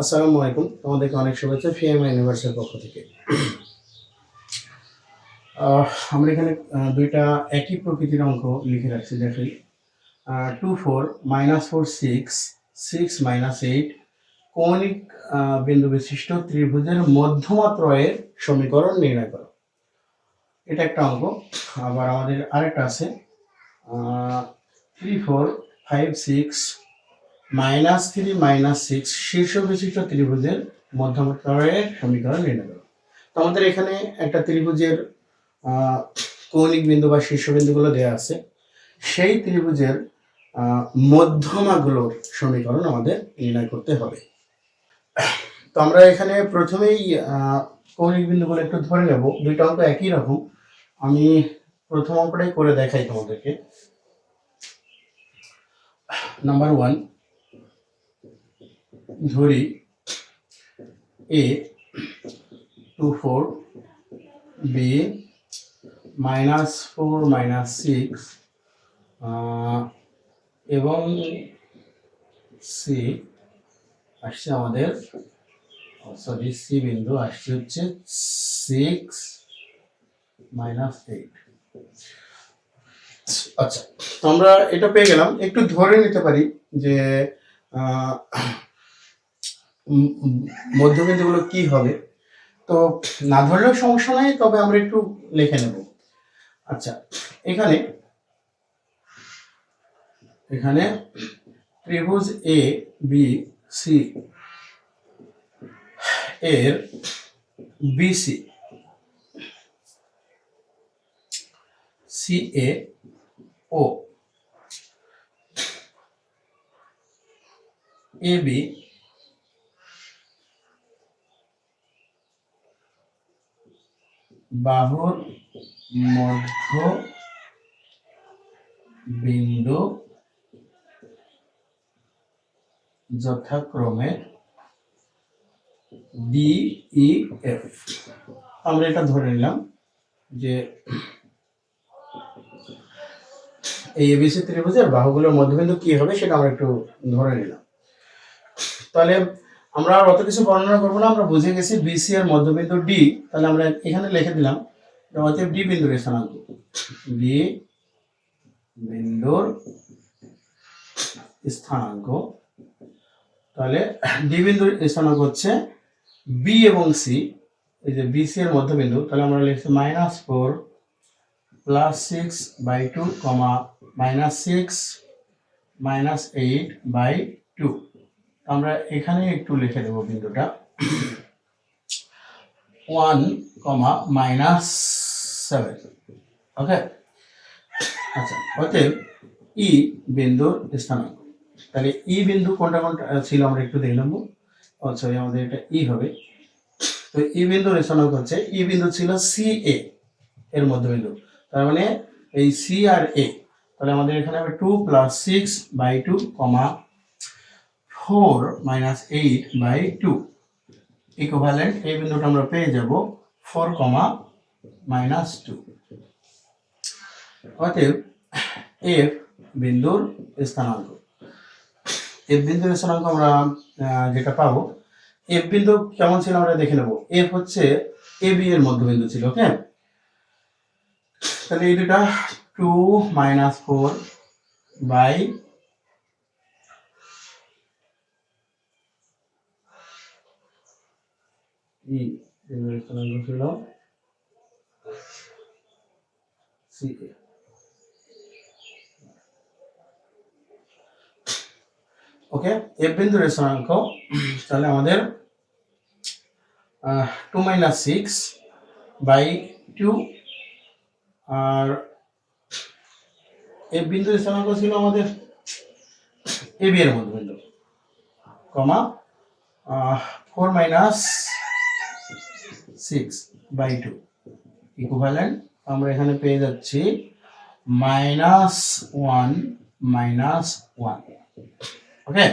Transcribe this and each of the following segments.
আসসালামু আলাইকুম। তোমাদেরকে অনেক শুভেচ্ছা ফিএমআই ইউনিভার্সের পক্ষ থেকে। আমরা এখানে দুইটা একই প্রকৃতির অঙ্ক লিখে রাখছি দেখি two four minus four six six minus eight কৌণিক বিন্দু বিশিষ্ট ত্রিভুজের মধ্যমাত্রয়ের সমীকরণ নির্ণয় করো। এটা একটা অঙ্ক। আবার আমাদের আরেকটা আছে। Three four five six minus three, minus six শীর্ষ বিশিষ্ট ত্রিভুজের মধ্যমত্তরের সমীকরণ নির্ণয় করো। তো আমাদের এখানে একটা ত্রিভুজের কৌণিক বিন্দু বা শীর্ষবিন্দুগুলো দেওয়া আছে। সেই ত্রিভুজের মধ্যমাগুলোর সমীকরণ আমাদের নির্ণয় করতে হবে। তো আমরা এখানে প্রথমেই কৌণিক বিন্দুগুলো একটু ধরে নেব। দুইটা অঙ্ক একই রকম। আমি প্রথম অঙ্কটাই করে দেখাই তোমাদেরকে। নাম্বার ওয়ান ধরি A two four B minus four minus six এবং সি আসছে আমাদের, সরি সি বিন্দু আসছে হচ্ছে সিক্স মাইনাস এইট আচ্ছা তো আমরা এটা পেয়ে গেলাম। একটু ধরে নিতে পারি যে মধ্যবিন্দুগুলো কি হবে? তো না ধরলেও সমস্যা নাই, তবে আমরা একটু লিখে নেব। আচ্ছা এখানে এখানে ত্রিভুজ এ বি সি এর বিসি সি এ ও এ বি বাহুর মধ্য বিন্দু যথাক্রমে ডি ই এফ আমরা এটা ধরে নিলাম যে এই এবিসি ত্রিভুজের বাহুগুলোর মধ্যবিন্দু কি হবে সেটা আমরা একটু ধরে নিলাম। তাহলে আমরা আর অত কিছু বর্ণনা করব না, আমরা বুঝে গেছি বিসি এর মধ্যবিন্দু ডি তাহলে আমরা এখানে লিখে দিলাম অতএব ডি বিন্দুর স্থানাঙ্ক। ডি বিন্দুর স্থানাঙ্ক। তাহলে ডি বিন্দুর স্থানাঙ্ক হচ্ছে বি এবং সি এই যে বিসি এর মধ্যবিন্দু, তাহলে আমরা লিখছি minus four plus six by two comma minus six minus eight by two আমরা এখানে একটু লিখে দেবো বিন্দুটা। One comma minus seven. Okay? আচ্ছা অতএব ই বিন্দুর স্থানাঙ্ক। তাহলে ই বিন্দু কোনটা কোনটা ছিল আমরা একটু দেখে নেব ও সরি আমাদের এটা ই হবে। তো ই বিন্দুর স্থানাঙ্ক হচ্ছে, ই বিন্দু ছিল সি এ, এর মধ্যবিন্দু তার মানে এই সি আর এ, তাহলে আমাদের এখানে হবে two plus six by two comma four minus eight by two. Equivalent এই বিন্দুটা আমরা পেয়ে যাব ফোর কমা মাইনাস টু। অতএব এফ বিন্দুর স্থানাঙ্ক। এফ বিন্দুর স্থানাঙ্ক আমরা যেটা পাবো এফ বিন্দু কেমন ছিল আমরা দেখে নেব। এফ হচ্ছে এ বি এর মধ্যবিন্দু ছিল, ওকে? তাহলে এই দুটা two minus four by E বিন্দুর স্থানাঙ্ক ছিল সি, এ। ওকে এফ বিন্দুর স্থানাঙ্ক তাহলে আমাদের two minus six by two R F বিন্দুর স্থানাঙ্ক ছিল আমাদের এ বি এর মধ্যবিন্দু, comma four minus six by two equivalent আমরা এখানে পেয়ে যাচ্ছি minus one minus one okay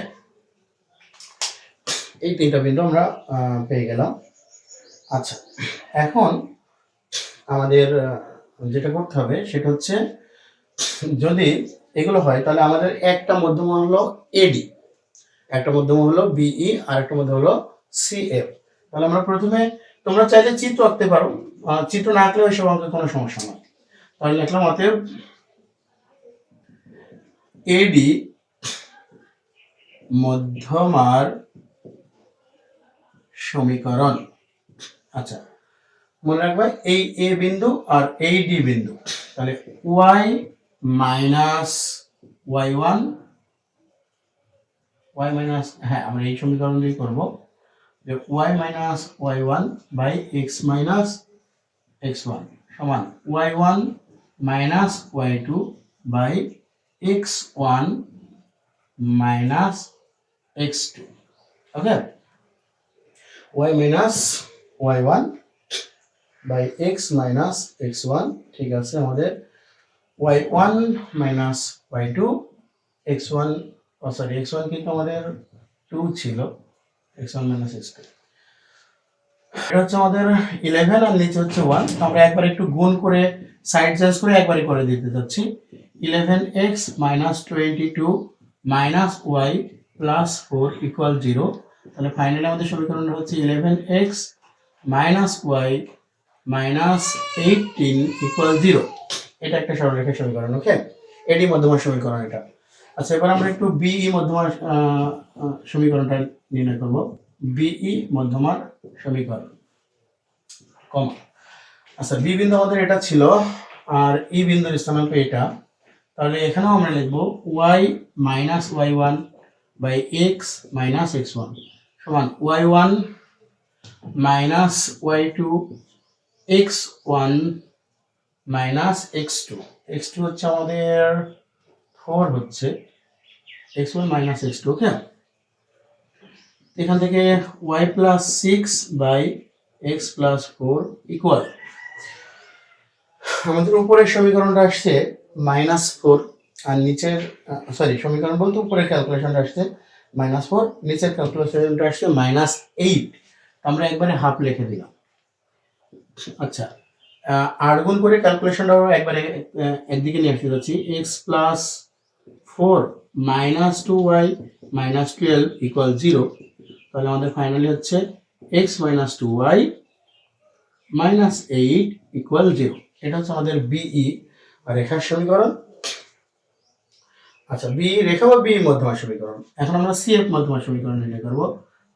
এই তিনটা বিন্দু আমরা পেয়ে গেলাম। আচ্ছা এখন আমাদের যেটা করতে হবে সেটা হচ্ছে যদি এগুলো হয় তাহলে আমাদের একটা মধ্যমা হলো এডি একটা মধ্যমা হলো বিই আর একটা মধ্যম হলো সি এফ তাহলে আমরা প্রথমে তোমরা চাইলে চিত্র আঁকতে পারো চিত্র না আঁকলেও এসব অঙ্কে কোনো সমস্যা নয়। তাহলে লিখলাম অতএব এডি মধ্যমার সমীকরণ। আচ্ছা মনে রাখবে এই এ বিন্দু আর এই ডি বিন্দু। তাহলে Y minus Y one Y minus হ্যাঁ আমরা এই সমীকরণ দিয়ে করব। যে Y minus Y one by X minus X one সমান Y one minus Y two by X one minus X two okay Y minus Y one by X minus X one ঠিক আছে আমাদের? Y one minus Y two X one sorry X one কিন্তু আমাদের two ছিল। এটা হচ্ছে আমাদের eleven আর নিচে হচ্ছে ওয়ান আমরা একবার একটু গুণ করে সাইড চেঞ্জ করে একবারই করে দিতে যাচ্ছি। Eleven X minus twenty two minus Y plus four equal zero তাহলে ফাইনালি আমাদের সমীকরণটা হচ্ছে eleven X minus Y minus eighteen equal zero এটা একটা সরলরেখার সমীকরণ ওকে এডি মধ্যমার সমীকরণ এটা। আচ্ছা এবার আমরা একটু বিই মধ্যমার আহ, আহ, সমীকরণটা নির্ণয় করব। বিই মধ্যমার সমীকরণ কম। আচ্ছা বি বিন্দু আমাদের এটা ছিল আর ই বিন্দুর স্থানাঙ্ক এটা। তাহলে এখানেও আমরা লিখব Y minus Y one by X minus X one সমান Y one minus Y two X one minus X two X two হচ্ছে আমাদের ফোর হচ্ছে X one minus X two okay এখান থেকে Y plus six by X plus four equal আমাদের উপরের সমীকরণটা আসছে মাইনাস ফোর আর নিচের সরি সমীকরণ বলতে উপরের ক্যালকুলেশনটা আসছে মাইনাস ফোর নিচের ক্যালকুলেশনটা আসছে মাইনাস এইট আমরা একবারে হাফ লিখে দিলাম। আচ্ছা আট গুণ করে ক্যালকুলেশনটাও একবারে একদিকে নিয়ে আসতে যাচ্ছি। X plus four minus two Y minus twelve equal zero তাহলে আমাদের ফাইনালি হচ্ছে X minus two Y minus eight equal zero এটা হচ্ছে আমাদের বিই রেখার সমীকরণ। আচ্ছা বি রেখা বা বি মধ্যমার সমীকরণ। এখন আমরা সি এফ মধ্যমার সমীকরণ নির্ণয় করব,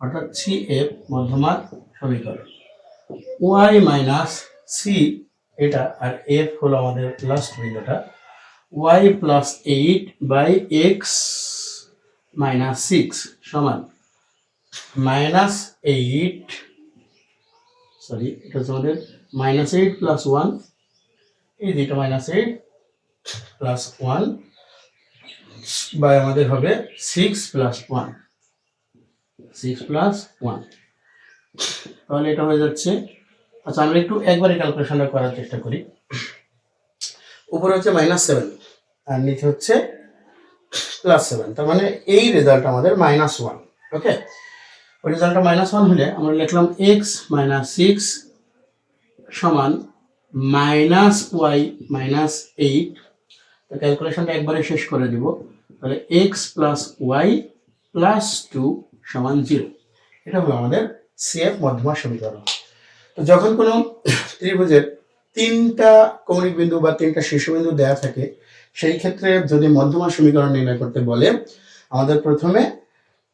অর্থাৎ সি এফ মধ্যমার সমীকরণ। ওয়াই মাইনাস সি এটা আর এফ হলো আমাদের লাস্ট বিন্দুটা। Y plus eight by X minus six সমান মাইনাস এইট সরি এটা হচ্ছে আমাদের মাইনাস এইট প্লাস ওয়ান এই যেটা minus eight plus one by আমাদের হবে six plus one six plus one তাহলে এটা হয়ে যাচ্ছে আচ্ছা আমরা একটু একবারে ক্যালকুলেশনটা করার চেষ্টা করি। উপরে হচ্ছে মাইনাস সেভেন আর নিচে হচ্ছে প্লাস সেভেন তার মানে এই রেজাল্ট আমাদের মাইনাস ওয়ান ওকে ওই রেজাল্টটা মাইনাস ওয়ান হলে আমরা লিখলাম এক্স মাইনাস সিক্স সমান মাইনাস ওয়াই মাইনাস এইট তো ক্যালকুলেশনটা একবারে শেষ করে দিব, তাহলে X plus Y plus two সমান জিরো এটা হলো আমাদের সিএফ মধ্যমা সমীকরণ। তো যখন কোনো ত্রিভুজের তিনটা কৌণিক বিন্দু বা তিনটা শীর্ষবিন্দু দেয়া থাকে, সেই ক্ষেত্রে যদি মধ্যমা সমীকরণ নির্ণয় করতে বলে, আমাদের প্রথমে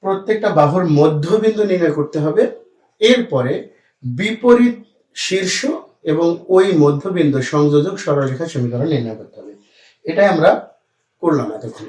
প্রত্যেকটা বাহুর মধ্যবিন্দু নির্ণয় করতে হবে। এরপরে বিপরীত শীর্ষ এবং ওই মধ্যবিন্দু সংযোজক সরলরেখা সমীকরণ নির্ণয় করতে হবে। এটাই আমরা করলাম এতক্ষণ।